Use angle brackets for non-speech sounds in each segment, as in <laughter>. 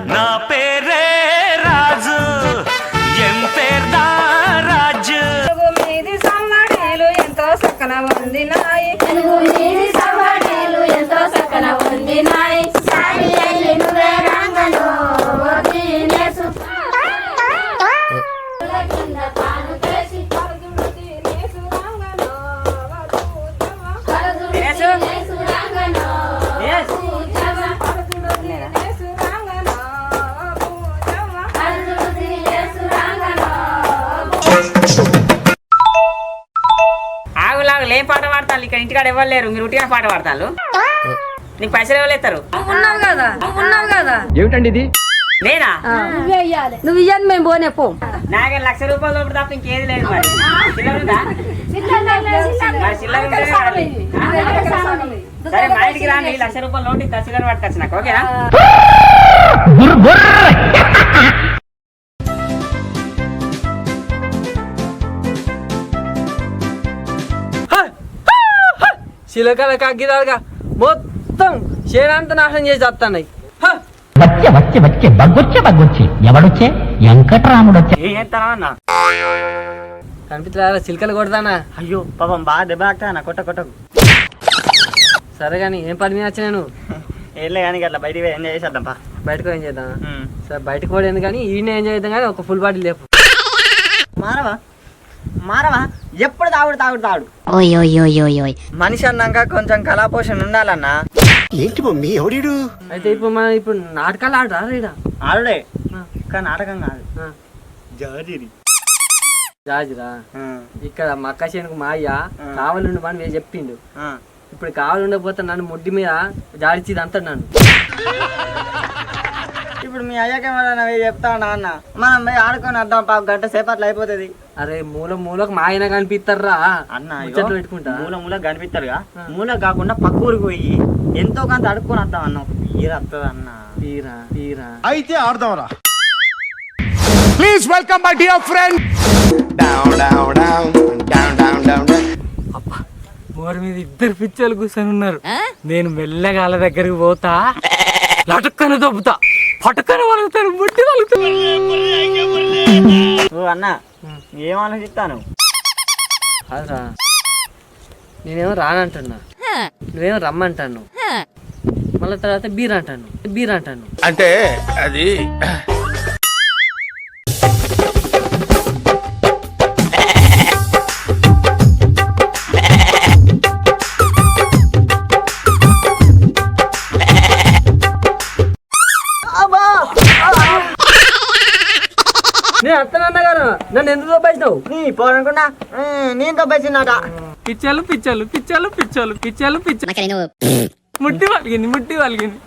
నా పేరే రాజు ఎం పేర్దా రాజు? మీది సమ్మడేలు ఎంతో సక్కన ఉంది నాయి తెలుగు నీది సవ్వడేలు ఎంతో చక్కన ఉంది ఇంటికాడ ఎవరు లేరు మీరు ఉట్టిగా పాట పాడతాను నీకు పైసలు ఎవరు ఎత్తారు ఉన్నావు కదా ఉన్నావు కదా. ఏమిటండి ఇది? నేనా? నువ్వు ఇయ్యని మేము పోనే పో. నాకే లక్ష రూపాయలు లోపల తప్ప ఇంకేది లేదు మరి? సరే మా ఇంటికి రాండి లక్ష రూపాయలు లోటు చిల్లర పట్టుకొచ్చు నాకు ఓకేనా? శిలకల కగ్గిదాలుగా మొత్తం శరీరంతా నాశనం చేసి వస్తున్నాయి వచ్చే వచ్చే వచ్చే బగ్గొచ్చే బగ్గొచ్చే. ఎవడొచ్చే? వెంకటరాముడొచ్చే. ఏం చేస్తానా అన్న? కనిపించలేదా చిలకలు కొడతానా? అయ్యో పాపం బాగా దెబ్బ అన్న కొట్ట కొట్టకు సరే కానీ ఏం పని మీద వచ్చి నేను ఏం కానీ అట్లా బయటికి పోయి ఎంజాయ్ చేసేద్దాం పా. బయటకు ఏం చేద్దాం సరే బయటకు కూడా ఎందుకు కానీ ఈయన ఏం చేద్దాం కానీ ఒక ఫుల్ బాటిల్ లేపు. మారవా మారవా? ఎప్పుడు తాగుడు తాగుడు తాగుడు. ఓయ్ ఓయ్ ఓయ్ ఓయ్ ఓయ్. మనిషి అన్నాక కొంచెం కళాపోషణ ఉండాలన్నా. ఏంటి మమ్మీ ఎవడీడు? అయితే ఇప్పుడు మనం ఇప్పుడు నాటకాలు ఆడరా రీడా ఆడుడే ఆ. కానీ నాటకం కాదు. ఆ. జాజిరి. జాజిరా? ఇక్కడ మక్క చేనుకు మా అయ్య. కావాలండి పని మీరు చెప్పిండు. ఇప్పుడు కావాలి ఉండకపోతే నన్ను ముడ్డి మీద జాడిచిది అంటాడు నన్ను. ఇప్పుడు మీ అయ్యాకే మరి చెప్తా నాన్న మనం పోయి ఆడుకొని వద్దాం పాప గంట సేపు అట్లా అయిపోతుంది. అరే మూల మూలకు మా ఆయన కనిపిస్తారా అన్న ముచ్చట్లు పెట్టుకుంటా. మూల మూల కనిపిస్తారుగా. మూల కాకుండా పక్క ఊరికి పోయి ఎంతో కొంత అడుక్కొని వద్దాం అన్న. ఈర వస్తుంది అన్న. తీరా తీరా అయితే ఆడదాంరా. Please welcome my dear friend down down down down down down అబ్బా మోరి మీద ఇద్దరు పిచ్చలు కూర్చొని ఉన్నారు. నేను మెల్లగా వాళ్ళ దగ్గరికి పోతా లటుక్కన దొబ్బుతా పట్టుకొని వలుగుతారు ముట్టి వలుగుతారు. ఓ అన్న ఏం ఆలోచిస్తాను? అదరా నేనేమో రానంటున్నా. నువ్వేమో రమ్మంటాను. మళ్ళీ తర్వాత బీర్ అంటాను. బీర్ అంటాను. అంటే అది నన్ను ఎందుకు దొబ్బేసినావు నీ పోరనుకున్నా నేను తప్పేసిందట పిచ్చలు పిచ్చలు పిచ్చలు పిచ్చలు పిచ్చలు పిచ్చలు ముట్టి వలిగింది ముట్టి వలిగింది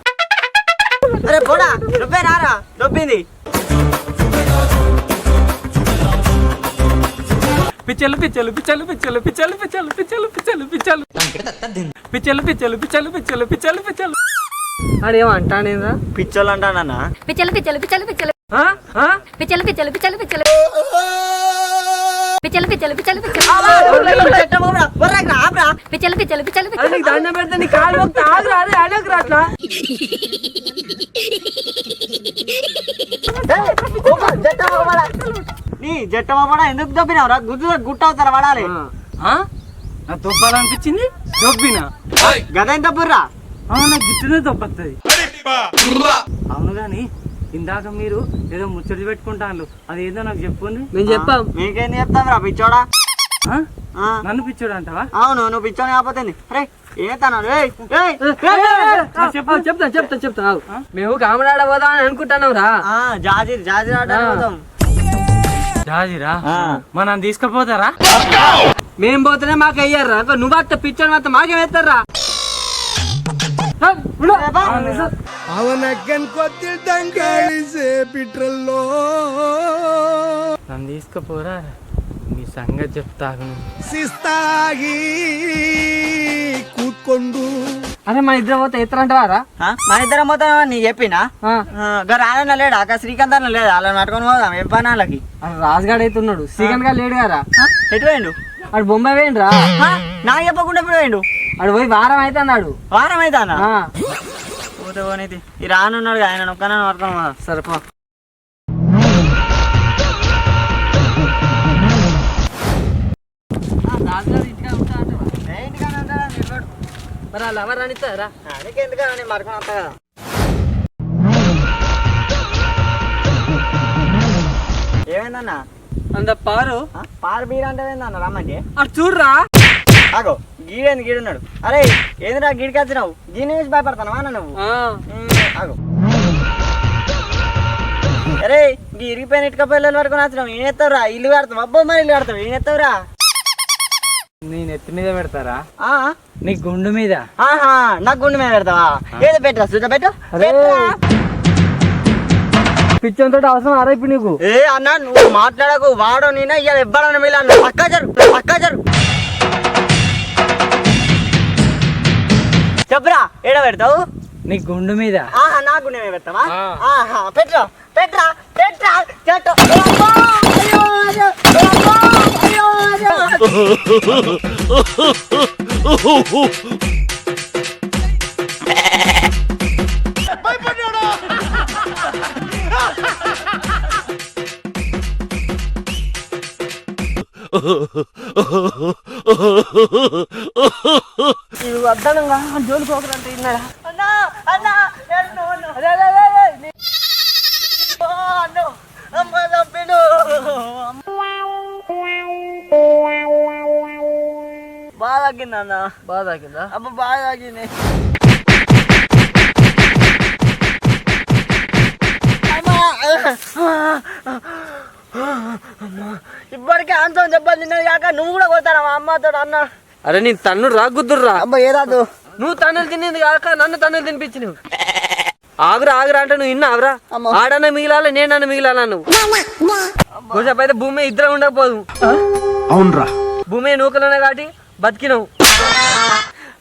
అరే పోడా నువ్వే రారా దొబ్బింది పిచ్చలు పిచ్చలు పిచ్చలు పిచ్చలు పిచ్చలు పిచ్చలు పిచ్చలు పిచ్చలు పిచ్చలు పిచ్చలు పిచ్చలు పిచ్చలు పిచ్చలు పిచ్చలు పిచ్చలు ఆడేమో అంటానేదా పిచ్చలు పిచ్చలు పిచ్చలు పిచ్చలు? ఆ? పిచ్చలు పిచ్చలు పిచ్చలు పిచ్చలు పిచ్చలు పిచ్చలు పిచ్చలు పిచ్చలు పిచ్చలు. పిచ్చలు పిచ్చలు దండం పెడితే నీ కాలు ఆగురా అరే అడగరా అట్లా. నీ జట్ట పడా ఎందుకు దొబ్బినావురా గుద్దు గుట్ట అవుతారా పడాలి. ఆ? నాకు దొబ్బాలనిపించింది? దొబ్బినా? గద అవును నాకు గిట్టునే దొబ్బత్తది. అవును గాని ఇందాక మీరు ఏదో ముచ్చటి పెట్టుకుంటాను అది ఏదో నాకు చెప్పండి మేము చెప్పాం. మీకేం చెప్తాం రా పిచ్చోడా నన్ను పిచ్చోడు అంటావా? అవును నువ్వు పిచ్చోని కాకపోతే రే చెప్తాను చెప్తాను చెప్తాను మేము కామరాడ పోదాం అని అనుకుంటున్నాం రా. జాజిర్ జాజిర్ ఆ. పోతాం జాజిరా? ఆ. మనం తీసుకుపోతారా? మేం పోతేనే మాకు అయ్యారా? నువ్వు అత్త పిచ్చోడు మాత్రం మాకేం వేస్తారా ಅವನಕ್ಕನ್ ಗೊತ್ತಿಲ್ದಂಗೆ ಬಿಟ್ರಲ್ಲೋ నన్ను తీసుకుపోరా నీ సంగతి చెప్తాను ಶಿಸ್ತಾಗಿ ಕೂತ್ಕೊಂಡು అరే మన ఇద్దరు పోతే ఎత్తరంటారా ఆ, మన ఇద్దరం పోతాం నీ చెప్పినా గారు ఆలన్న లేడా అక్క శ్రీకాంత్ అన్న లేదా అలా పట్టుకొని పోదాం ఏ పని వాళ్ళకి రాజుగాడు అయితే ఉన్నాడు శ్రీకాంత్ గారు లేడు కదా ఆ, ఎటు పోయిండు ఆడు బొంబాయి వేయండి రా ఆ, నాకు చెప్పకుండా ఎప్పుడు పోయిండు ఆడు పోయి వారం అయితే అన్నాడు వారం అయితే అన్న ఆ. ఓ పోతే పోనీది ఈ రానున్నాడు ఆయన ఒక్కనే పడతాం సరిపో మరి వాళ్ళు ఎవరు అనిస్తారా ఎందుకని మరకం అంత కదా. ఏమైందన్నా? అంత పారు. పాలు బీర్ అంటే ఏందన్న రమ్మంటే. అటు చూడరా. ఆగో. గీడేంది గీడున్నాడు అరే ఏందిరా గీడికి వచ్చినావు గీని చూసి భయపడతాను అన్న నువ్వు? ఆగు. అరే గీ ఇరిగిపోయిన ఇటుక పిల్లలు పడుకొని వచ్చినావు ఏం ఎత్తావురా? ఇల్లు కడతావు అబ్బో మరి ఇల్లు కడతావు ఏం ఎత్తావురా? నేను ఎత్తి మీద పెడతారా? ఆ? నీ గుండు మీద? ఆహా నాకు గుండె మీద పెడతావా? ఏదో పెట్టరా సుజ పెట్టు. పిచ్చంతో అవసరం అరే ఇప్పుడు నీకు. ఏ అన్న నువ్వు మాట్లాడకు. వాడు నేను ఇవాళ ఇవ్వాలని మిలాను పక్కా జరు పక్కా జరు చెప్పురా ఏడ పెడతావు నీ గుండు మీద ఆహా నా గుండె మీద పెడతావా. ఆహా పెట్రా పెట్రా పెట్రా చెట్టు అబ్బా! అయ్యో, అయ్యో, అబ్బా! అయ్యో, <laughs> ఇది వద్దనంగా జోలు పోకరంటే ఇన్నాడా అన్నా అన్నా ఎన్ను, ఎన్ను. అరే, అరే, అరే, అరే. నీ- ఓ, అన్ను. అమ్మ చంపిను. బాగా తగ్గింది అన్న బాగా తాకిందా అమ్మ బాగా తగ్గింది ఇప్పటికే అంతం దెబ్బలు తిన్నది కాక నువ్వు కూడా కొడతారా మా అమ్మతో అన్న? అరే నీ తన్నుడు రా గుద్దురు అమ్మ ఏదాదు నువ్వు తన్నులు తినేది కాక నన్ను తన్నులు తినిపించినవు. ఆగురా ఆగురా అంటే నువ్వు ఇన్నా ఆగురా. ఆడన్న మిగిలాలి నేనన్న మిగిలాలా నువ్వు? అయితే భూమి ఇద్దరం ఉండకపోదు. అవునరా. భూమి నూకలోనే కాబట్టి బతికినావు.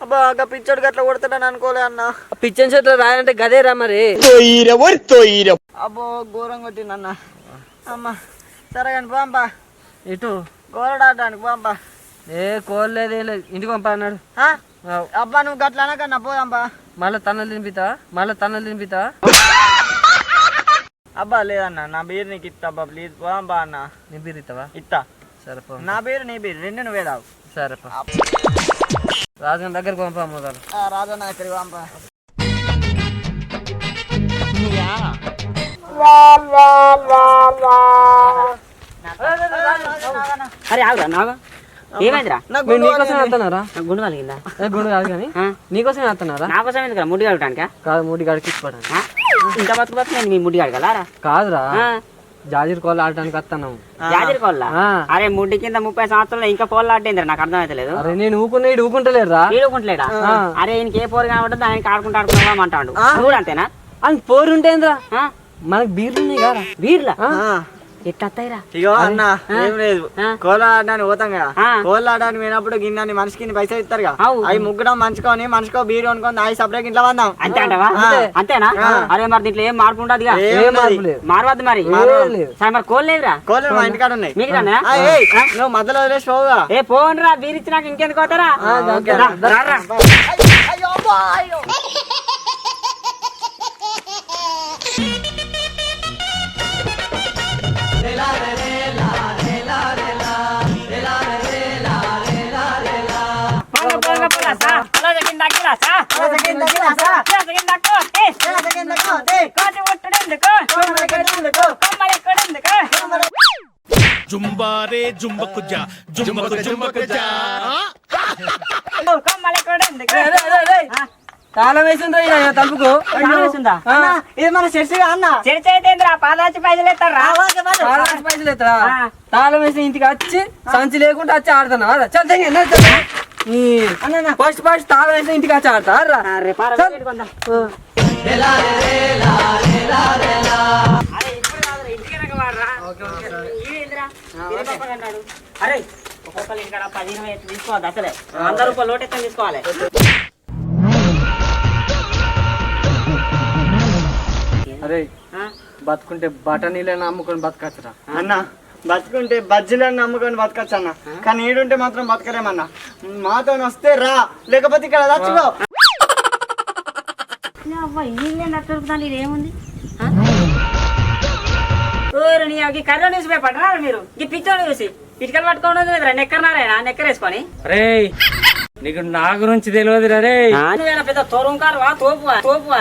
అబ్బా పిచ్చోడు గట్ల కొడతాడని అనుకోలే అన్న. పిచ్చని చేతిలో రాయంటే గదే రా మరి అబ్బో ఘోరం కొట్టింది అన్న. అమ్మ. సరే కానీ పోంపా ఇటు? గోరడాటానికి పోంపా ఏ కోల్లేదు ఏం లేదు. ఇంటికి పంపా అన్నాడు. ఆ? అబ్బా నువ్వు గట్ల అనకన్నా పోదాంపా మళ్ళీ తన్నులు తినిపితా? మళ్ళీ తన్నులు తినిపితా? అబ్బా లేదన్న నా బీరు నీకు ఇస్తా అబ్బా ప్లీజ్ పోదాంపా అన్న. నింపిరిస్తావా ఇస్తా సరే పో. నా బీరు నీ బీరు రెండు నువ్వే తాగు. సరే పో. రాజుగారి దగ్గరికి పంపా మొదలు. రాజన్న ఇక్కడికి పంపా. అరే ఆగురా నాగా. ఏమైందిరా? గుండు నీకోసం నాకు గుండు కలిగిందా గుండు కాదు కానీ. నీకోసం వేస్తున్నారా నా కోసం ఎందుకురా? ముడ్డి కడగటానికా కాదు మూడి? ఇంత బతుకు బతుకు నేను మీ కడగలరా కాదురా. జాజీర్ కోళ్ళు ఆడటానికి వస్తున్నాము జాజిరి కోళ్ళ. అరే ముడ్డి కింద ముప్పై సంవత్సరాలు ఇంకా కోళ్ళు ఆడేందిరా? నాకు అర్థమైతలేదు. అరే నేను ఊకున్నా ఇటు ఊకుంటలేరురా ఈడుకుంటలేడా అరే ఈయనకి ఏ పోరు కనబడ్డది ఆయనకి ఆడుకుంటూ ఆడుకుంటా అంటాడు. అంతేనా? అని పోరు ఉంటేంద్రా? మనకి బీర్లు? ఉన్నాయి కదా వీర్లా ఇగో అన్న ఏం లేదు. పోతాం కదా. పోయినప్పుడు గిన్నె మనిషికి పైసలు ఇస్తారు కదా. అవు. ముగ్గడం మంచుకొని మనిషికో బీరు కొనుక్కొని అవి సపరేట్ ఇంట్లో వందాం అంతే అంటావా? అంతేనా? అరే మరి దీంట్లో ఏం మార్పు ఉండదు మారవద్దు మరి. సరే మరి మా ఇంటికాడ ఉన్నాయి. ఏయ్, నువ్వు మధ్యలో వదిలేసి పోవుగా. ఏ బీర్ ఇచ్చి నాకు ఇంకెందుకు పోతారా? తగ్గిందా, కోతి? కోతి? పుట్టుడెందుకు? ఎక్కడెందుకు? జుంబారే జుంబకు జా జుంబకు జుంబకు జా ఎక్కడెందుకు? తాళం తలుపుకు వేసిందా? అన్న, ఇది మన చర్చిగా అన్న చెరి చేతేంద్రా పాదాచి పైసలు ఎత్తారా పైసలు ఎత్తరా. తాళం వేసి ఇంటికి వచ్చి సంచి లేకుండా వచ్చి ఆడుతున్నా ఫస్ట్ ఫస్ట్ తాళం వేసి ఇంటికి వచ్చి ఆడతా రా అరే ఒక్కొక్కరు ఇక్కడ పది ఇరవై తీసుకోవద్దు అసలే. వంద రూపాయలు లోటు తీసుకోవాలి. అరే? బతుకుంటే బఠనీలను అమ్ముకొని బతకచ్చురా? అన్న. బతుకుంటే బజ్జీలను నమ్ముకొని బతకచ్చు అన్న కానీ ఈడుంటే మాత్రం బతకలేమన్నా మాతో వస్తే రా లేకపోతే ఇక్కడ చచ్చిపో. అవ్వ ఇల్లు నట్టుకుంటాను ఇది ఏముంది ఆ? ఓరు నీ ఈ కర్ర న్యూస్ పేపర్ రా మీరు? ఈ పిచ్చోడు చూసి. ఇటుకలు పట్టుకోవడం లేదురా నెక్కర్నారా నెక్కర్ వేసుకొని అరే నీకు నా గురించి తెలియదు రే నువ్వేనా పెద్ద తోరుంకారు వా తోపువా తోపువా?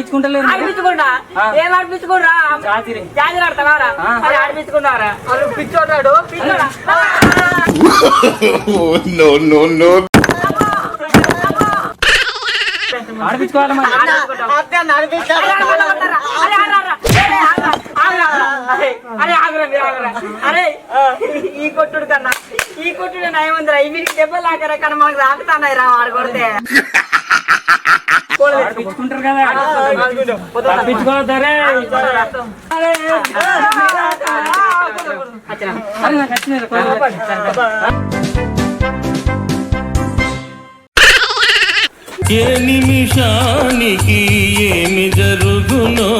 ఆడిపించుకుంటలేదు ఆడిపించుకుంటా. ఏం ఆడిపించుకుంటా? జాతిరి. జాతిరి ఆడతావారా. అరే ఆడిపించుకున్నారా పిచ్చోడాడు పిచ్చోడా? <laughs> Oh, no, no, no. ఆడిపించుకోవాలి మరి? అరే ఆగురా ఆగురా అరే ఈ కొట్టుడు కన్నా ఈ కొట్టుడు నయముందిరా. ఈ మీకు దెబ్బలు లాగారా కానీ మనకు రాకుతున్నాయి రా వాడు కదా. తప్పించుకోవద్దరే అరే. నాకు ఏ నిమిషానికి ఏమి జరుగునో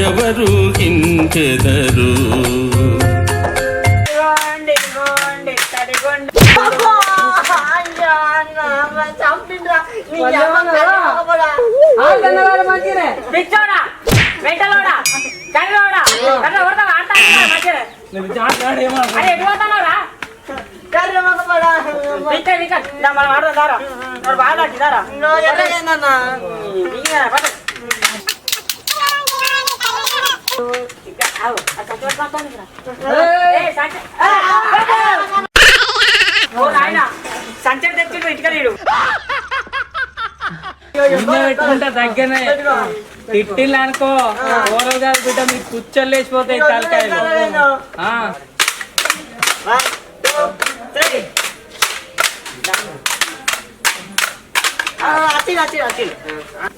ఎవరు హించెదరు? పిచ్చోడా? వెంటలోడా కర్రోడా కర్ర కొడతావా జాగ్రత్త ఏమో అరే ఎటు దా మనం ఆడదాం దారా. మరి బాగా సంచడి తెచ్చిండు ఇటుక ఇంట్లో పెట్టుకుంటే దగ్గరనే తిట్టిల్లు అనుకో ఓరలు కాదు బిడ్డ మీకు కుచ్చలు లేచిపోతాయి తలకాయలు. ఆ,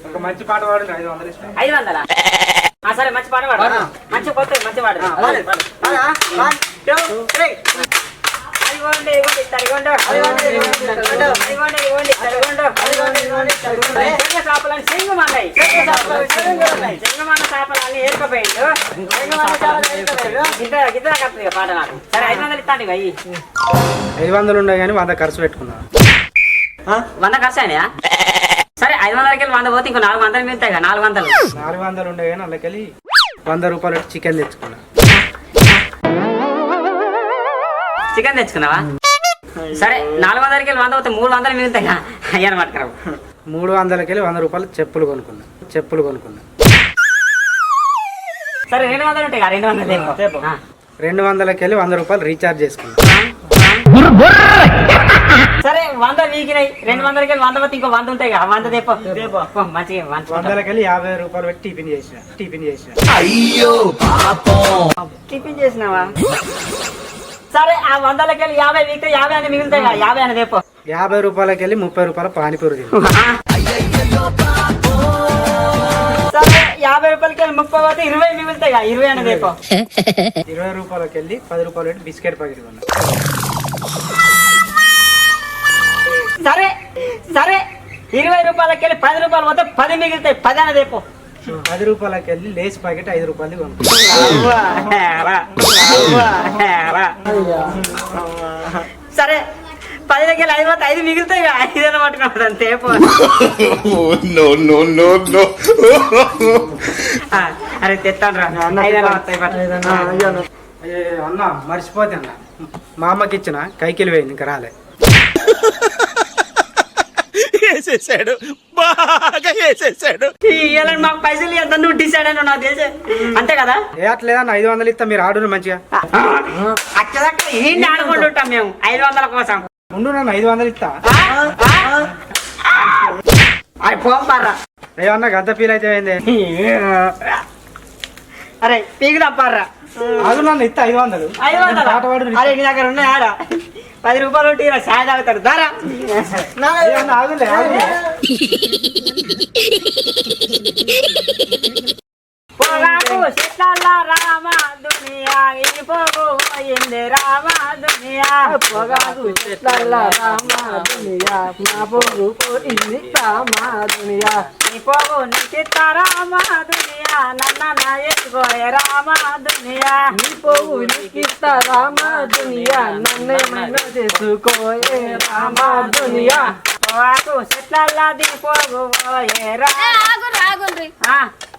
ఒక మంచి పాట పాడండి ఐదు వందలు ఇస్తాను. ఐదు వందల? సరే మంచి పాట పాడు. మంచి కొత్త మంచి పాడు. ఇదిగోండి, తడిగొండు. అదిగోండి, ఇదిగోండి, తడిగొండు. చెంగ చేపలని చెంగుమన్నాయి. చెంగుమన్న చేపలని ఏరుకోపోయిండు. గిద్ద గిద్ద ఇక పాట నాకు సరే ఐదు వందలు ఇస్తాను ఇక. ఐదు వందలు ఉన్నాయి కానీ వంద ఖర్చు పెట్టుకున్నా వంద ఖర్చు అయినాయా సరే ఐదు వందలకి వెళ్ళి వంద పోతే ఇంకో నాలుగు వందలు మిగులుతాయి కదా నాలుగు వందలు నాలుగు వందలు ఉన్నాయి కానీ అందుకెళ్ళి వంద రూపాయలు చికెన్ తెచ్చుకున్నా చికెన్ తెచ్చుకున్నావా? సరే నాలుగు వందలకి వెళ్ళి వంద పోతే మూడు వందలు మిగులుతాయి కదా అయ్యాను పట్టుకురావు మూడు వందలకెళ్ళి వంద రూపాయలు చెప్పులు కొనుక్కున్నా. చెప్పులు కొనుక్కున్నా. సరే రెండు వందలు ఉంటాయి రెండు వందలు. రెండు వందలకెళ్ళి వంద రూపాయలు రీఛార్జ్ చేసుకున్నా. సరే వంద వీకినాయి రెండు వందలకి వెళ్ళి వంద పోతే ఇంకో వంద ఉంటాయి కదా వంద తెప్పో. పో, మంచిగా మంచిగా వందలకెళ్ళి యాభై రూపాయలు పెట్టి టిఫిన్ చేసిన టిఫిన్ చేసిన. టిఫిన్ చేసినావా? సరే ఆ వందలకి వెళ్ళి యాభై వీక్ యాభై అని మిగులుతాయి యాభై అని తెప్పో యాభై రూపాయలకెళ్ళి ముప్పై రూపాయల పానీపూరి సరే యాభై రూపాయలకి వెళ్ళి ముప్పై పోతే ఇరవై మిగులుతాయి ఇరవై అని తెప్పో ఇరవై రూపాయలకెళ్ళి పది రూపాయలు పెట్టి బిస్కెట్ ప్యాకెట్ కొన్నా. సరే సరే ఇరవై రూపాయలకి వెళ్ళి పది రూపాయలు పోతే పది మిగులుతాయి పది అని తెప్పో పది రూపాయలకెళ్ళి లేస్ ప్యాకెట్ ఐదు రూపాయలు కొనుక్కున్నా సరే పది దగ్గర ఐదు పోతే ఐదు మిగులుతాయి కదా, ఐదు పట్టుకున్నాడు అంతే <laughs> అరే తెస్తాను రా. అన్న మర్చిపోతే అన్న. మా అమ్మకి ఇచ్చిన కైకిలి పోయింది ఇంకా రాలే. <laughs> వేసేసాడు. బాగా వేసేసాడు. ఇయ్యాలని మాకు పైసలు ఎంత నువ్వు డిసైడ్ అయినా నాకు తెలిసే అంతే కదా? ఏ అట్లేదన్న ఐదు వందలు ఇస్తా మీరు ఆడును మంచిగా. అక్కడ ఏంటి ఆడుకుంటూ ఉంటాం మేము ఐదు వందల కోసం. ఉండు నన్ను ఐదు వందలు ఇస్తా. అది పోపారా ఏమన్నా గంత ఫీల్ అయితే ఏంది? అరే పీకి తప్పారా ఆగు నన్ను ఇస్తా ఐదు వందలు. ఐదు వందల? అరే నీ దగ్గర ఉన్నాయి ఆడ. పది రూపాయలు ఉంటే ఇలా చాయ్ తాగుతాడు. దారా. ఆగులే పొగాకు చెట్ల రామ దునియా ఈ పోగు పోయింది రామ దునియా. పొగాకు చెట్ల రామ దునియా నా పొగు పోయింది రామ దునియా. ఈ పోగు నిశ్చిత రామ దునియా నన్న నా ఎత్తుకోయే రామ దునియా. నీ పొగు నీకిస్తా రామ దునియా నన్నేమైనా చేసుకోయే రామ దునియా. పొగాకు చెట్ల ది పోగు పోయే రా ఆగు రాగుండ్రి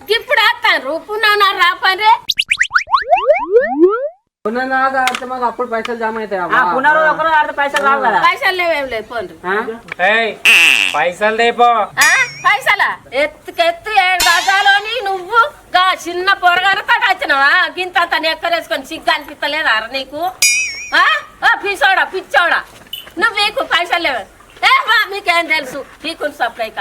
ఇప్పుడు? వస్తాను పున్నా మాకు అప్పుడు పైసలు జమ ఆ, అవుతాయి పునరు ఒకరు ఆడితే పైసలు రావు కదా. పైసలు లేవేం లేదు పోండి? పైసలు దేపో ఆ? పైసలా? ఎత్తుకెత్తు ఏడు గజాలోని నువ్వు? గా చిన్న పొరగాను కట్ట వచ్చినావా? గింత తను ఎక్కరేసుకొని సిగ్గు అనిపిస్తలేదా రా నీకు? పిచ్చోడా పిచ్చోడా? నువ్వు నీకు పైసలు లేవు. ఏ మీకేం తెలుసు? నీకు సప్లైక?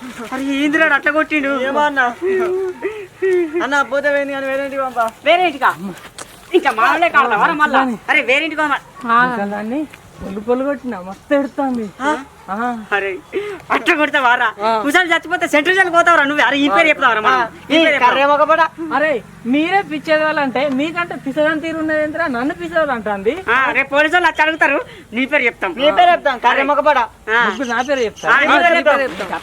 అరే ఏందిరా అట్లా కొట్టిండు? ఏమన్నా? అన్న పోతే వేణి కానీ వేరే ఇంటికి పంపా. వేరే ఇంటికా? ఇంకా మామూలే కాడతావా మళ్ళా. అరే వేరే ఇంటికి పొల్లు పొల్లు కొట్టిన మస్తు ఎడుతుంది. అరే అట్లా కొడితే వారా? కుసారి చచ్చిపోతే సెంట్రల్ జైలు పోతావరా నువ్వు? అరే ఈ పేరు చెప్తావరా? అరే మీరే పిచ్చేది వాళ్ళంటే మీకంటే పిసదని తీరు ఉన్నది ఏంటరా నన్ను పిసేవాళ్ళు అంటుంది. రేపు పోలీసు వాళ్ళు అడుగుతారు. నీ పేరు చెప్తాం. నీ పేరు చెప్తాం. కర్రె మొగపడా? ఇప్పుడు నా పేరు చెప్తా. నీ పేరు చెప్తాం.